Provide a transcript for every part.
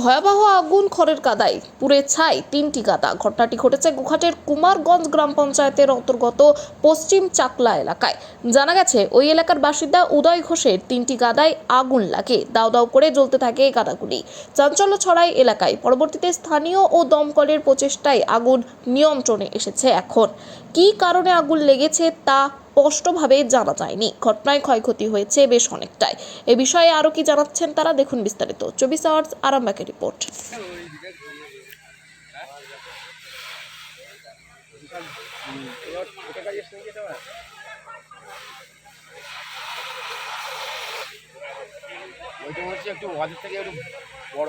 ভয়াবহ আগুন, খড়ের কাদায় পুড়ে ছাই, তিনটি কাদা ঘটনাটি ঘটেছে গোঘাটের কুমারগঞ্জ গ্রাম পঞ্চায়েতের অন্তর্গত পশ্চিম চাকলা এলাকায়। জানা গেছে, ওই এলাকার বাসিন্দা উদয় ঘোষের তিনটি গাদায় আগুন লাগে। দাও দাও করে জ্বলতে থাকে গাদাগুলি। চাঞ্চল্য ছড়ায় এলাকায়। পরবর্তীতে স্থানীয় ও দমকলের প্রচেষ্টায় আগুন নিয়ন্ত্রণে এসেছে এখন। কী কারণে আগুন লেগেছে তা স্পষ্টভাবে জানা যায়নি। ঘটনায় ক্ষয়ক্ষতি হয়েছে বেশ অনেকটাই। এ বিষয়ে আরও কি জানাচ্ছেন তারা দেখুন বিস্তারিত। চব্বিশ আওয়ার্স আরামবাগের রিপোর্ট। ওইটা হচ্ছে একটু থেকে একটু বড়।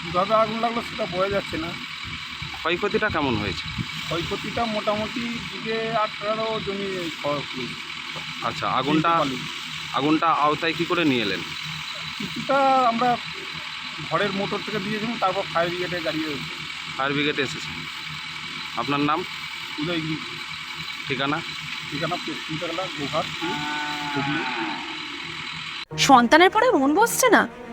কীভাবে আগুন লাগল সেটা বোঝা যাচ্ছে না। ক্ষয়ক্ষতিটা কেমন হয়েছে? ক্ষয়ক্ষতিটা মোটামুটি দিকে আঠারো জমি আচ্ছা আগুনটা আগুনটা আওতায় কি করে নিয়ে এলেন? কিছুটা আমরা ঘরের মোটর থেকে দিয়েছিলাম তারপর ফায়ার ব্রিগেডে গাড়ি হয়েছে ফায়ার ব্রিগেডে এসেছে। আপনার নাম? উদয়গিরি ঠিকানা? ঠিকানা পশ্চিম চাকলা গোঘাট হুগলি সন্তানের পরে মন বসছে না?